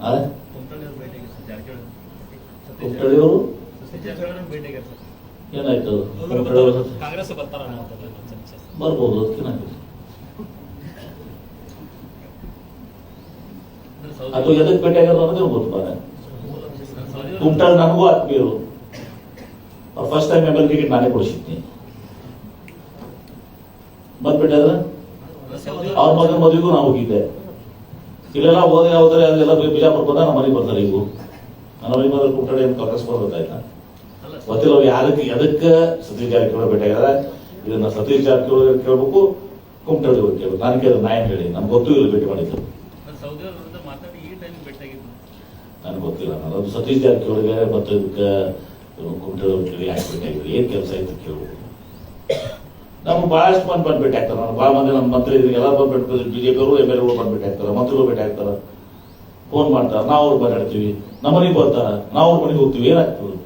ಆ? ಕುಮಟಳ್ಳಿಯವ್ರ ಭೇಟಿಗೆ ಸರ್ ಜಾರಕಿಹೊಳಿ ಸತೀಶ್ ಕುಮಟಳ್ಳಿಯವರು ಸತೀಶ್ ಜಾರಕಿಹೊಳಿ ಭೇಟಿಗೆ ಸರ್ ಏನಾಯ್ತು ಅವ್ರು ಕುಮಟಳ್ಳಿ ಬರ್ತಾರೆ, ಕಾಂಗ್ರೆಸ್ ಬರ್ತಾರ ಅನ್ನೋದಲ್ಲ ನಮ್ಮ ಸಮೀಕ್ಷೆ ಸರ್. ಬರ್ಬೋದು ಅದಕ್ಕೇನಾಗಿದೆ ಅಂದ್ರೆ ಸೌದಿ- ಅಥವಾ ಎದಕ್ಕೆ ಭೇಟಿ ಆಗ್ಯಾರ ಅನ್ನೋದೇ ಗೊತ್ತು ಬಾರೆ ಸೌದಿ- ಕುಮಟಳ್ಳಿ ನನಗೂ ಆತ್ಮೀಯರು first time M L ticket ನಾನೇ ಕೊಡಿಸಿದ್ನಿ ಬಂದ್ಬಿಟ್ಟಾದ್ರೆ ಸೌದಿ- ಅವ್ರ ಮಗನ ಮದುವೆಗೂ ನಾವು ಹೋಗಿದ್ದೆ ಇಲ್ಲೆಲ್ಲ ಹೋದ್ರೆ ಹೋದ್ರೆ ಅದೆಲ್ಲ ಬಿಜಾಪುರ ಬಂದ ನಮ್ಮ ಮನೆಗೆ ಬರ್ತಾರೆ ಇವು ನನ್ನ ಮನೆ ಬಂದ್ರೆ ಕುಟ್ಟಡೆ ಅಂತ ಕಾಂಗ್ರೆಸ್ ಬರ್ಬೇಕಾಯ್ತಾ ಗೊತ್ತಿಲ್ಲ ಅವ್ರು ಯಾರಕ್ಕೆ ಎದಕ್ಕೆ ಸತೀಶ್ ಜಾರಕಿಹೊಳಿ ಭೇಟಿಯಾಗ್ಯಾರ ಇದನ್ನ ಸತೀಶ್ ಜಾರಕಿಹೊಳಿ ಕೇಳ್ಬೇಕು ಕುಮಟಳ್ಳಿ ಅವ್ರು ಕೇಳ್ಬೇಕು. ನಾನು ಕೇಳಿದ್ರೆ ನಾ ಏನ್ ಹೇಳಿ ನಮ್ಗೆ ಗೊತ್ತೂ ಇಲ್ಲ ಭೇಟಿ ಮಾಡಿದ್ದು. ನನಗೆ ಗೊತ್ತಿಲ್ಲ ನಾನು. ಅದು ಸತೀಶ್ ಜಾರಕಿಹೊಳಿಗೆ ಮತ್ತು ಇದಕ್ಕೆ ಕುಮಟಳ್ಳಿ ಅವ್ರು ಕೇಳಿ ಯಾಕೆ ಬೇಕಾಗಿದ್ರು ಏನು ಕೆಲಸ ಆಯ್ತು ಕೇಳ್ಬೇಕು. ನಮ್ಗೆ ಭಾಳಷ್ಟು ಮಂದಿ ಬಂದು ಭೇಟಿ ನಾನು ಭಾಳ ಮಂದಿ ನಮ್ಮ ಮಂತ್ರಿ ಎಲ್ಲ ಭೇಟಿ ಬಿ ಜೆ ಪಿಯವರು ಎಂ ಎಲ್ ಎಗಳು ಬಂದು ಭೇಟಿ ಆಗ್ತಾರೆ, ಮಂತ್ರಿಗಳು ಭೇಟಿ ಆಗ್ತಾರೆ. ಫೋನ್ ಮಾಡ್ತಾರೆ, ನಾವು ಅವ್ರು ಬರಾಡ್ತೀವಿ ನಮ್ಮ ಮನೆಗೆ ಬರ್ತಾರೆ, ನಾವು ಅವ್ರ ಮನೆಗೆ ಹೋಗ್ತೀವಿ, ಏನಾಗ್ತದೆ?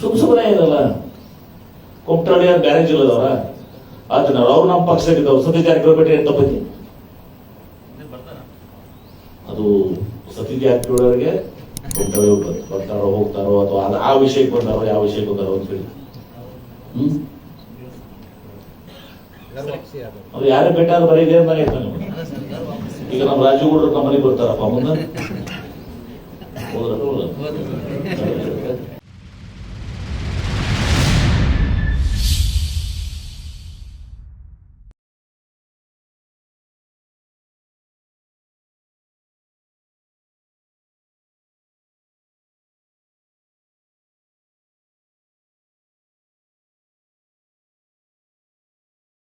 ಸುಮ್ ಸುಮ್ಮನೆ ಇರಲ್ಲ ಕುಮಟಳ್ಳಿ ಬ್ಯಾರೇಜ್ ಇಲ್ಲದವ್ರ ಆತನ ಅವ್ರು. ನಮ್ಮ ಪಕ್ಷದಾಗಿದ್ದವ್ರು ಸತೀಶ್ ಜಾರಕಿಹೊಳಿ ಭೇಟಿ ಏನು ತಪ್ಪೈತಿ ಅದು ಸತೀಶ್ ಜಾರಕಿಹೊಳಿ ಅವರಿಗೆ ಕುಮಟಳ್ಳಿ ಬರ್- ಬರ್ತಾರೋ ಹೋಗ್ತಾರೋ ಅಥವಾ ಆ ವಿಷಯಕ್ಕೆ ಬಂದಾರೋ, ಯಾವ ವಿಷಯಕ್ಕೆ ಬಂದಾರೋ ಅಂತ ಅದು ಯಾರೇ ಬೆಟ್ಟ ಆದ್ರೆ ಬರೀ ಇದೇ ಯಾರು ವಾಪಸ್ ಈಗ ನಮ್ಮ ರಾಜು ಗೌಡ್ರು ನಮ್ಮ ಮನೆಗೆ ಬರ್ತಾರಪ್ಪ ಮುಂದೆ.